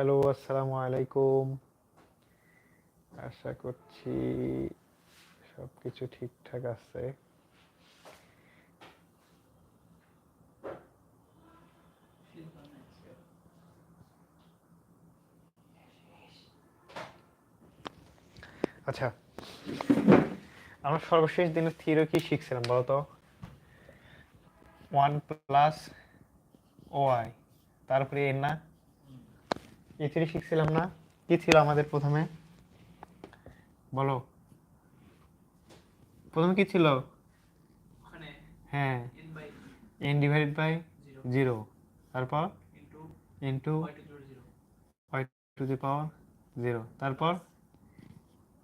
Hello, আসসালামু আলাইকুম। আশা করছি সব কিছু ঠিকঠাক আছে। আচ্ছা আমরা সর্বশেষ দিনের থিওরি কি শিখছিলাম বলতো? ওয়ান প্লাস ওয়াই তারপরে এর না এ থ্রি শিখছিলাম না। কি ছিল আমাদের প্রথমে? বলো। প্রথমে কি ছিল? হ্যাঁ। এন ডিভাইডেড বাই জিরো তারপর? Into Y to the power zero তারপর?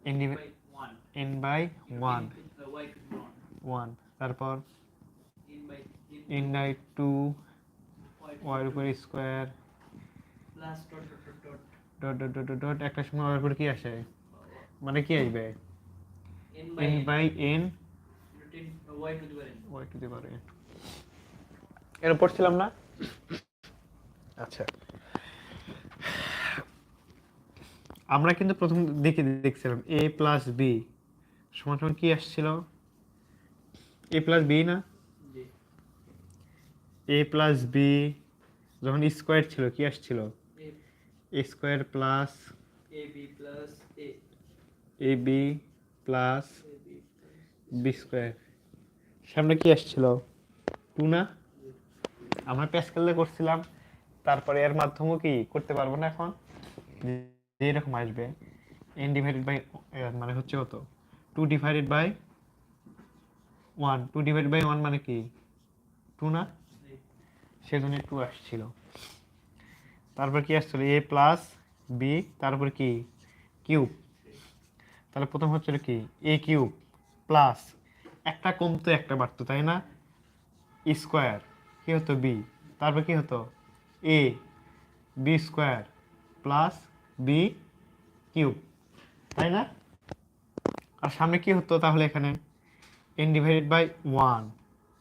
N divide N by one one তারপর? In by N by two Y square একটা সময় হওয়ার পরে কি আসে? মানে কি আসবে? এন বাই এন ওয়াই ছিলাম না? আচ্ছা। আমরা কিন্তু প্রথম দেখে দেখছিলাম এ প্লাস বি সমান সমান কি আসছিল? এ প্লাস বি না? এ প্লাস বি যখন স্কোয়ার ছিল কি আসছিল? Square plus plus A B plus B square সামনে কি আসছিল? টু না? আমরা প্যাসকেলে করছিলাম তারপরে এর মাধ্যমেও কি করতে পারব না এখন? এরকম আসবে এন ডিভাইডেড বাই মানে হচ্ছে কত? Two divided by one two divided by one মানে কি? টু না? সেজন্য টু আসছিল। তারপর কি আসছিল? এ প্লাস বি তারপর কি? কিউব তাহলে প্রথম হচ্ছিল কি? এ কিউব প্লাস একটা কমতো একটা বাড়তো, তাই না? স্কোয়ার কি হতো? বি তারপর কি হতো? A B square plus B cube তাই না? আর সামনে কি হতো তাহলে এখানে? এন ডিভাইডেড বাই ওয়ান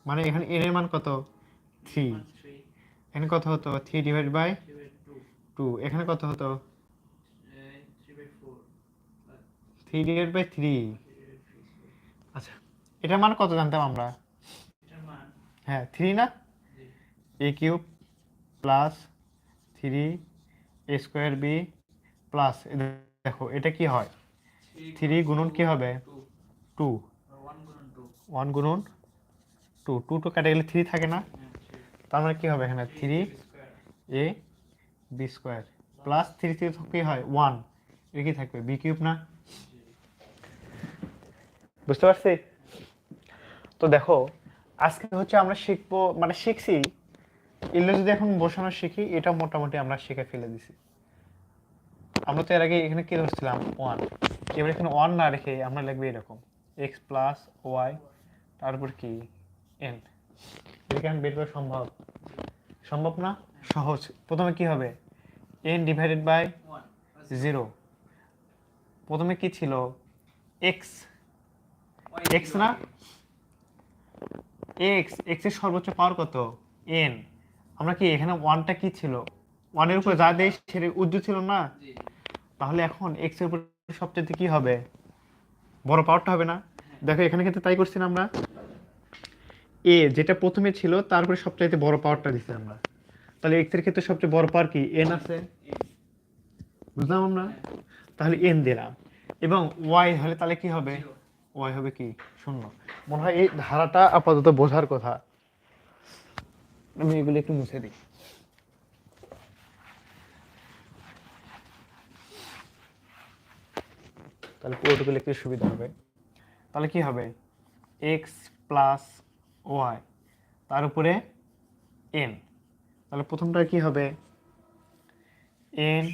মানে এখানে এন এর মান কত? থ্রি এখানে কত হতো? থ্রি ডিভাইড বাই টু এখানে কত হতো? থ্রি ডিভাইড বাই থ্রি আচ্ছা। এটার মান কত জানতাম আমরা? হ্যাঁ থ্রি না? A cube plus three A square B plus দেখো এটা কি হয়? থ্রি গুণন কি হবে? টু ওয়ান গুণন টু টু টু টু কাটে গেলে থ্রি থাকে না? তার মানে কি হবে এখানে? Three A B square plus three three কি হয় ওয়ান এ কি থাকবে? বি কিউব না? বুঝতে পারছি? তো দেখো, আজকে হচ্ছে আমরা শিখব মানে শিখছি, এগুলো যদি এখন বসানো শিখি, এটা মোটামুটি আমরা শিখে ফেলে দিছি। আমরা তো এর আগে এখানে কি ধরছিলাম? ওয়ান এবার এখানে ওয়ান না রেখে আমরা লিখব এরকম। এক্স প্লাস ওয়াই তারপর কি? এন এটা কি এখন বের করা সম্ভব? সম্ভব না? সহজ। প্রথমে কি হবে? এন ডিভাইডেড বাই জিরো প্রথমে কি ছিল? এক্স X না? এক্স এক্সের সর্বোচ্চ পাওয়ার কত? এন আমরা কি এখানে ওয়ানটা কি ছিল? ওয়ানের উপরে যা দেয় সেটা উজ্জ্ব ছিল না? তাহলে এখন এক্সের উপরে সবচেয়ে কি হবে? বড় পাওয়ারটা হবে না? দেখো এখানে কিন্তু তাই করছি না আমরা। এ যেটা প্রথমে ছিল তারপরে সবচাইতে বড় পাওয়ারটা দিচ্ছি আমরা। তাহলে এক্সের ক্ষেত্রে সবচেয়ে বড় পাওয়ার কি? এন আছে। বুঝলাম আমরা? তাহলে এন দিলাম। এবং ওয়াই হলে তাহলে কি হবে? ওয়াই হবে কি? শূন্য। মনে হয় এই ধারাটা আপাতত বোঝার কথা। আমি এগুলো একটু মুছে দিই। তাহলে পুরোটুকু লিখতে সুবিধা হবে। তাহলে কি হবে? এক্স প্লাস ওয়াই তার উপরে এন তাহলে প্রথমটা কি হবে? এন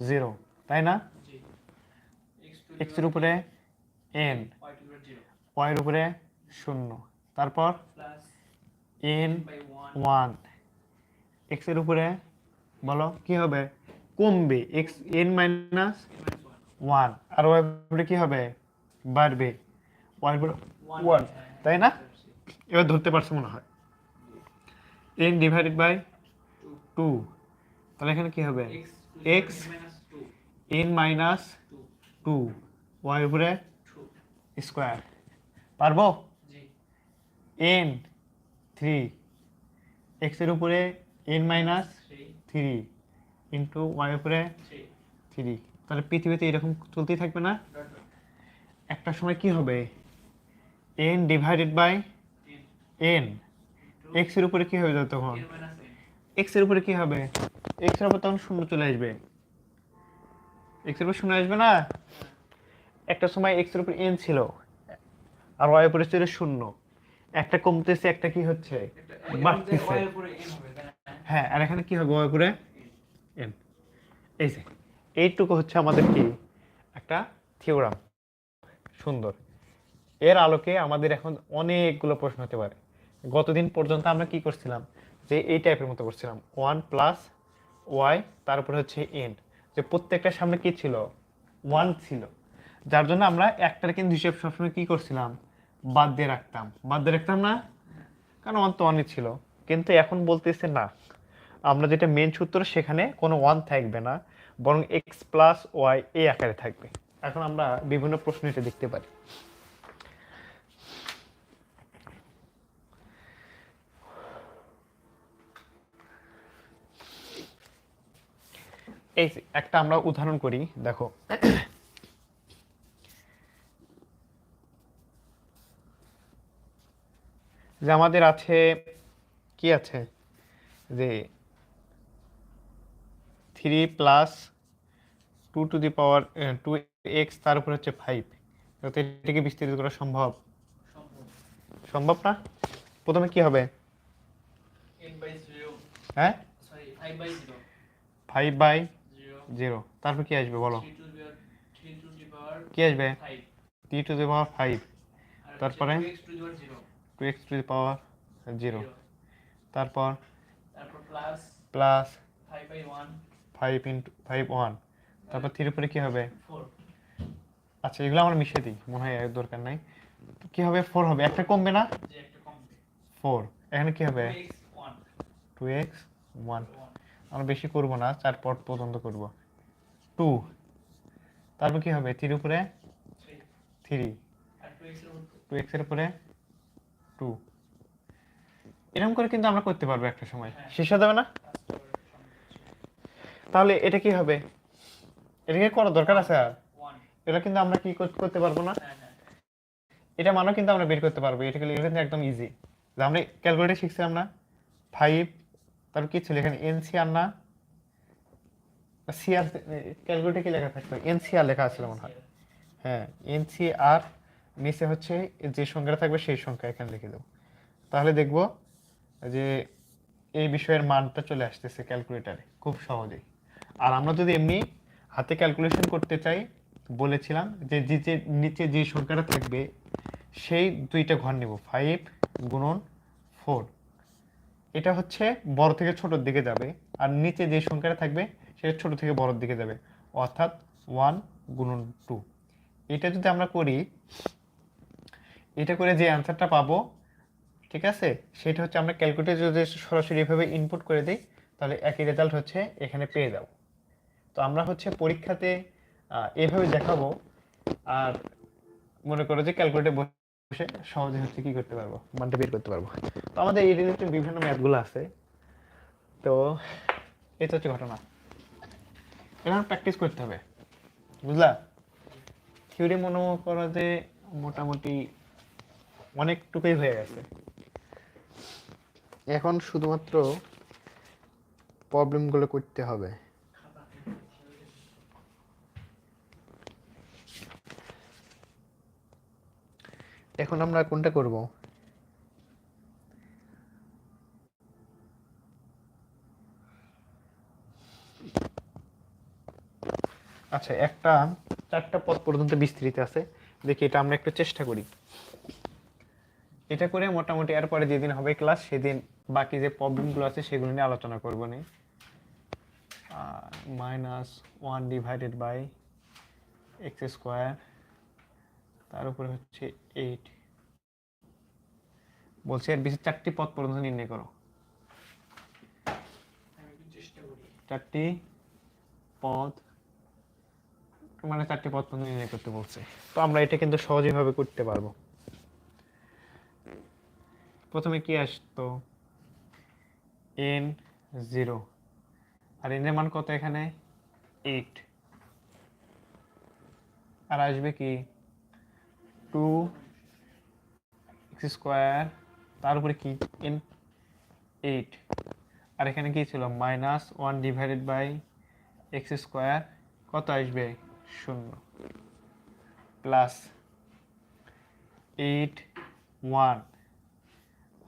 জিরো তাই না? জি। এক্স টু এক্সের উপরে এন ওয়াইয়ের উপরে শূন্য। তারপর এন ওয়ান ওয়ান এক্সের উপরে বলো কি হবে? কমবে। X N minus one one আর ওয়াই উপরে কি হবে? বাড়বে। ওয়াই উপরে ওয়ান তাই না? এবার ধরতে পারছ মনে হয়। এন ডিভাইডেড বাই টু তাহলে এখানে কি হবে? 2 এন মাইনাস টু ওয়াই উপরে 2 স্কোয়ার পারব? জি। এন থ্রি এক্সের উপরে N minus 3 three into Y উপরে 3 থ্রি তাহলে পৃথিবীতে এরকম চলতেই থাকবে না? একটা সময় কি হবে? এন ডিভাইডেড বাই 3 এন এক্সের উপরে কি হবে যাবে তখন এক্সের উপরে কি হবে? এক্সের উপর তখন শূন্য চলে আসবে। এক্সের উপর শূন্য আসবে না? একটা সময় এক্সের উপর এন ছিল আর ওয়াই উপরে ছিল শূন্য। একটা কমতেছে একটা কি হচ্ছে? বাড়তেছে। হ্যাঁ আর এখানে কি হবে? ওয়াই উপরে এন এই যে এইটুকু হচ্ছে আমাদের কি? একটা থিওরাম। সুন্দর। এর আলোকে আমাদের এখন অনেকগুলো প্রশ্ন হতে পারে। গতদিন পর্যন্ত আমরা কি করছিলাম? যে এই টাইপের মতো করছিলাম। ওয়ান প্লাস ওয়াই তারপরে হচ্ছে এন যে প্রত্যেকটার সামনে কি ছিল? ওয়ান ছিল। যার জন্য আমরা একটার কিন্তু হিসেব সবসময় কী করছিলাম? বাদ দিয়ে রাখতাম। বাদ দিয়ে রাখতাম না? কারণ ওয়ান তো ওয়ানই ছিল। কিন্তু এখন বলতেছে না। আমরা যেটা মেন সূত্র, সেখানে কোনো ওয়ান থাকবে না। বরং এক্স প্লাস ওয়াই এই আকারে থাকবে। এখন আমরা বিভিন্ন প্রশ্ন এটা দেখতে পারি। এই একটা আমরা উদাহরণ করি দেখো। যে আমাদের আছে কি আছে? যে three plus two to the power two X তার উপর হচ্ছে ফাইভ এটাকে বিস্তৃত করা সম্ভব? সম্ভব। না? প্রথমে কি হবে? n by 0 হ্যাঁ? Sorry 5 by 0 five by 0 zero তারপর কি আসবে বলো? 3 to the power 3 to the power কি আসবে? 5 three to the power five তারপরে? 2x to the power 0 two X to the power zero তারপর? Plus plus 5 by 1 five into five one তারপর থ্রির উপরে কি হবে? 4 আচ্ছা এগুলো আমরা মিশিয়ে দিই। মনে হয় এর দরকার নাই। কি হবে? ফোর হবে। একটা কমবে না? যে একটা কমবে। ফোর এখানে কি হবে? 2x 1 টু এক্স ওয়ান 1 আমরা বেশি করব না চার পট পর্যন্ত করব। টু। তারপর কি হবে? থ্রির উপরে? 3 থ্রি। আর 2x এর টু এক্সের উপরে? টু। এরকম করে কিন্তু আমরা করতে পারব একটা সময়। হ্যাঁ। শেষ হয়ে যাবে না? তাহলে এটা কি হবে? এটাকে করার দরকার আছে আর? 1 এটা কিন্তু আমরা কি করতে পারব না? হ্যাঁ হ্যাঁ। এটা মানও কিন্তু আমরা বের করতে পারব। এটা কিন্তু একদম ইজি আমরা ক্যালকুলেটর শিখছিলাম না। ফাইভ তারপর কি ছিল এখানে? এনসিআর না? সিআর ক্যালকুলেটর কি লেখা থাকতো এনসিআর লেখা আছিল মনে হয়। হ্যাঁ এনসিআর নিচে হচ্ছে যে সংখ্যাটা থাকবে সেই সংখ্যা, এখানে লিখে দেবো। তাহলে দেখব যে এই বিষয়ের মানটা চলে আসতেছে ক্যালকুলেটারে খুব সহজেই। আর আমরা যদি এমনি হাতে ক্যালকুলেশন করতে চাই, বলেছিলাম যে যে নিচে যে সংখ্যাটা থাকবে, সেই দুইটা ঘর নেব ফাইভ গুণন ফোর এটা হচ্ছে বড় থেকে ছোটোর দিকে যাবে, আর নিচে যে সংখ্যাটা থাকবে সেটা ছোট থেকে বড়র দিকে যাবে। অর্থাৎ ওয়ান গুণন টু। এটা যদি আমরা করি, এটা করে যে অ্যান্সারটা পাবো, ঠিক আছে? সেটা হচ্ছে আমরা ক্যালকুলেটর যদি সরাসরি এভাবে ইনপুট করে দিই, তাহলে একই রেজাল্ট হচ্ছে এখানে পেয়ে যাব। তো আমরা হচ্ছে পরীক্ষাতে এভাবে দেখাবো আর মনে করো যে ক্যালকুলেটর বসে সহজে হচ্ছে কি করতে পারব? মানটা বের করতে পারব। তো আমাদের এই রিলেটেড বিভিন্ন ম্যাথগুলো আছে। তো এটা হচ্ছে ঘটনা। এটা প্র্যাকটিস করতে হবে। বুঝলা? থিওরি মনে করো যে মোটামুটি অনেকটুকুই হয়ে গেছে। এখন শুধুমাত্র প্রবলেমগুলো করতে হবে। এখন আমরা কোনটা করব? আচ্ছা একটা চারটা পথ পর্যন্ত বিস্তৃত আছে। দেখি এটা আমরা একটু চেষ্টা করি। এটা করে মোটামুটি এরপরে যেদিন হবে ক্লাস সেদিন বাকি যে প্রবলেমগুলো আছে সেগুলো নিয়ে আলোচনা করব নি। Minus one divided by X square তার উপরে হচ্ছে এইট বলছি এর বেশি চারটি পথ পর্যন্ত নির্ণয় করো। চারটি পদ মানে চারটি পর্যন্ত নির্ণয় করতে বলছে। তো আমরা এটা কিন্তু সহজেভাবে করতে পারব। প্রথমে কি আসতো? এন জিরো আর এন এর মান কত এখানে? এইট আর আসবে কি? টু এক্স স্কোয়ার তার উপরে কি? এন এইট আর এখানে কি ছিল? Minus one divided by X square কত আসবে? শূন্য। প্লাস এইট ওয়ান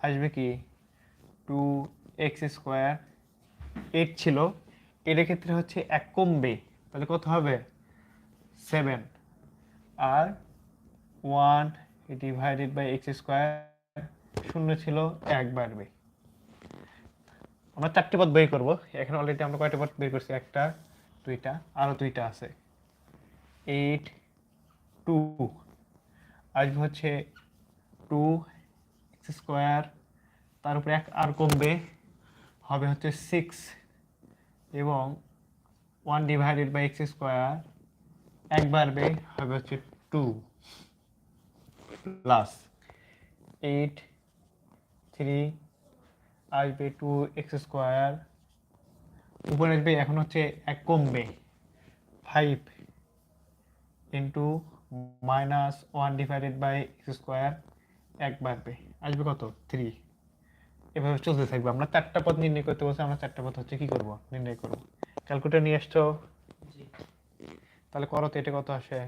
আসবে কি? টু এক্স স্কোয়ার এইট ছিল। এটার ক্ষেত্রে হচ্ছে এক কমবে। তাহলে কত হবে? Seven R one divided by X square শূন্য ছিল, এক বাড়বে। আমরা চারটি পদ বের করব। এখানে অলরেডি আমরা কয়টা পদ বের করছি? একটা, দুইটা। আরও দুইটা আছে। এইট টু আসবে হচ্ছে টু এক্স স্কোয়ার তার উপরে এক আর কমবে, হবে হচ্ছে সিক্স এবং one divided by X square এক বাড়বে, হবে হচ্ছে টু প্লাস এইট থ্রি আসবে টু এক্স স্কোয়ার উপরে আসবে, এখন হচ্ছে এক কমবে five into minus one divided by X square এক বাড়বে আসবে কত? থ্রি এভাবে চলতে থাকবে। আমরা চারটা পথ নির্ণয় করতে বলছি আমরা চারটা পথ হচ্ছে কি করব? নির্ণয় করব। ক্যালকুলেটর নিয়ে আসছো? তাহলে করো তো এটা কত আসে?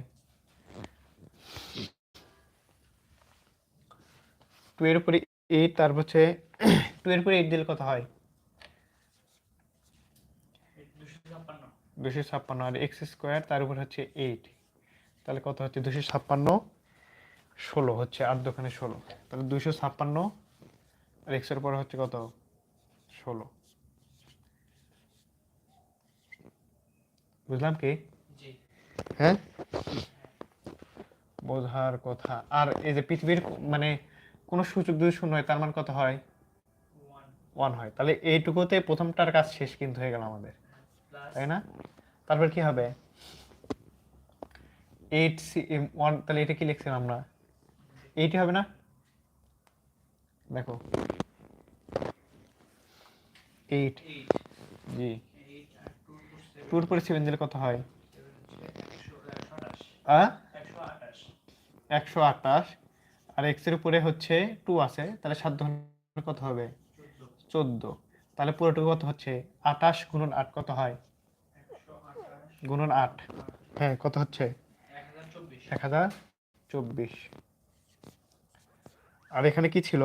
টু এর উপরে এইট তারপর হচ্ছে টু এর উপরে এইট দিলে কত হয়? দুশো ছাপ্পান্ন। আর এক্স স্কোয়ার তার উপর হচ্ছে এইট তাহলে কত হচ্ছে? দুশো ছাপ্পান্ন ষোলো হচ্ছে আট দোকানে ষোলো। তাহলে দুশো ছাপ্পান্ন আর এক্সের পরে হচ্ছে কত? ষোলো। বুঝলাম কি? হ্যাঁ? বোঝার কথা। আর এই যে পৃথিবীর মানে কোনো সূচক যদি শূন্য হয় তার মান কত হয়? ওয়ান। ওয়ান হয়। তাহলে এইটুকুতে প্রথমটার কাজ শেষ কিন্তু হয়ে গেল আমাদের। তাই না? তারপর কি হবে? এইট সি ওয়ান, তাহলে এটা কি লিখছিলাম আমরা? এইটি হবে না? দেখো। এইট। জি। টুর পরে সেভেন দিলে কত হয়? একশো আঠাশ। আঠাশ আটাশ আর এক্সের উপরে হচ্ছে টু আছে, তাহলে সাত ধরনের কত হবে? চোদ্দ। তাহলে পুরোটুকু কত হচ্ছে? আটাশ গুণন আট কত হয়? আঠাশ গুণন আট। হ্যাঁ কত হচ্ছে? চব্বিশ। আর এখানে কি ছিল?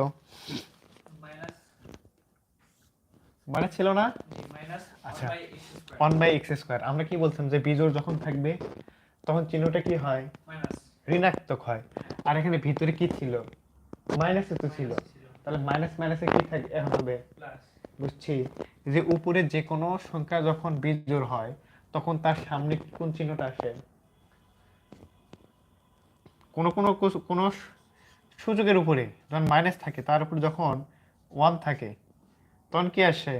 মানে ছিল না? আচ্ছা। ওয়ান বাই এক্স স্কোয়ার আমরা কি বলছিলাম যে বিজোড় যখন থাকবে, তখন চিহ্নটা কি হয়? ঋণাত্মক হয়। আর এখানে ভিতরে কি ছিল? মাইনাসে তো ছিল। তাহলে মাইনাস মাইনাসে কি থাকে হবে? বুঝছি। যে উপরে যে কোনো সংখ্যা যখন বিজোড় হয়, তখন তার সামনে কোন চিহ্নটা আসে? কোনো কোনো কোনো সূচকের উপরে যখন মাইনাস থাকে তার উপরে যখন ওয়ান থাকে তখন কি আসে?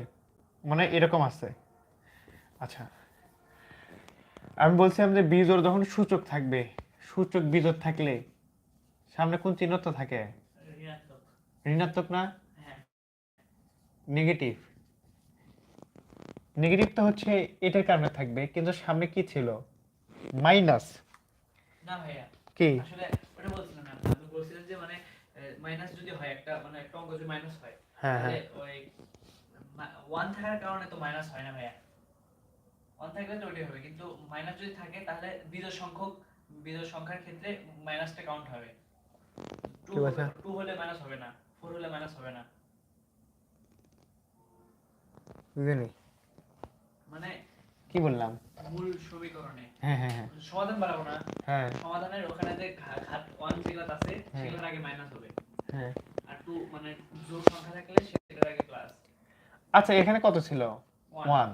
মানে এরকম আসে। আচ্ছা আমি বলছিলাম যে বীজর যখন সূচক থাকবে সূচক বীজর থাকলে সামনে কোন চিহ্নটা থাকে? ঋণাত্মক। না? নেগেটিভ নেগেটিভ তো হচ্ছে এটার কারণে থাকবে কিন্তু সামনে কি ছিল? মাইনাস না ভাইয়া। কি? আসলে ওটা বলছিলাম না আপনি বলছিলেন যে মানে মাইনাস যদি হয় একটা মানে একটা অঙ্ক যদি মাইনাস হয় হ্যাঁ হ্যাঁ। ওই ওয়ান থাকার কারণে তো মাইনাস হয় না ভাইয়া। ওয়ান থাকলে তো ওইটাই হবে কিন্তু মাইনাস যদি থাকে তাহলে বিজোড় সংখ্যক বিজোড় সংখ্যার ক্ষেত্রে মাইনাসটা কাউন্ট হবে। হলে মাইনাস হবে না হলে মাইনাস হবে না। বুঝিনি। মানে কি বললাম? মূল সমীকরণে। হ্যাঁ হ্যাঁ হ্যাঁ। সমাধান বাড়াবো না। হ্যাঁ। সমাধানের ওখানে যে ঘাত ওয়ান যেগুলো আছে। সেগুলোর আগে মাইনাস হবে। হ্যাঁ। আর টু মানে জোড় সংখ্যা থাকলে সেটার আগে প্লাস আচ্ছা এখানে কত ছিল? ওয়ান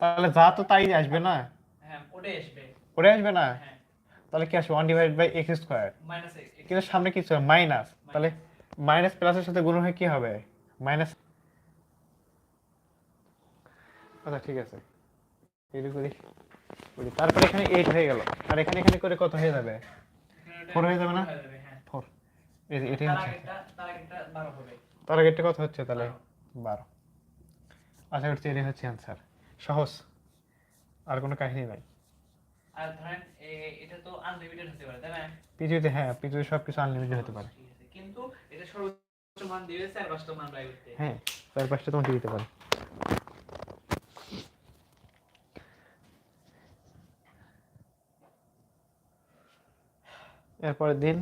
তাহলে যা তো তাই আসবে না? হ্যাঁ ওটাই আসবে। ওরে আসবে না? হ্যাঁ। তাহলে কি আসবে? One divide by X square minus কিন্তু সামনে কি ছিল? মাইনাস তাহলে মাইনাস প্লাসের সাথে গুণ হয়ে কি হবে? মাইনাস আচ্ছা ঠিক আছে। করি তারপরে এখানে এইট হয়ে গেল। আর এখানে এখানে করে কত হয়ে যাবে? Four হয়ে যাবে না? ফোর এটাই তার হচ্ছে। তার আগেরটা কত হচ্ছে তাহলে? বারো। আশা করছি এটাই হচ্ছে অ্যান্সার সহজ। আর কোনো কাহিনী নাই। আর ধরেন এটা তো আনলিমিটেড হতে পারে তাই না? পৃথিবীতে হ্যাঁ পৃথিবীতে সব কিছু আনলিমিটেড হতে পারে। কিন্তু এটা সর্বোচ্চ মান দিবে চার পাঁচটা মান হ্যাঁ চার পাঁচটা তোমাকে দিতে পারে। এরপরের দিন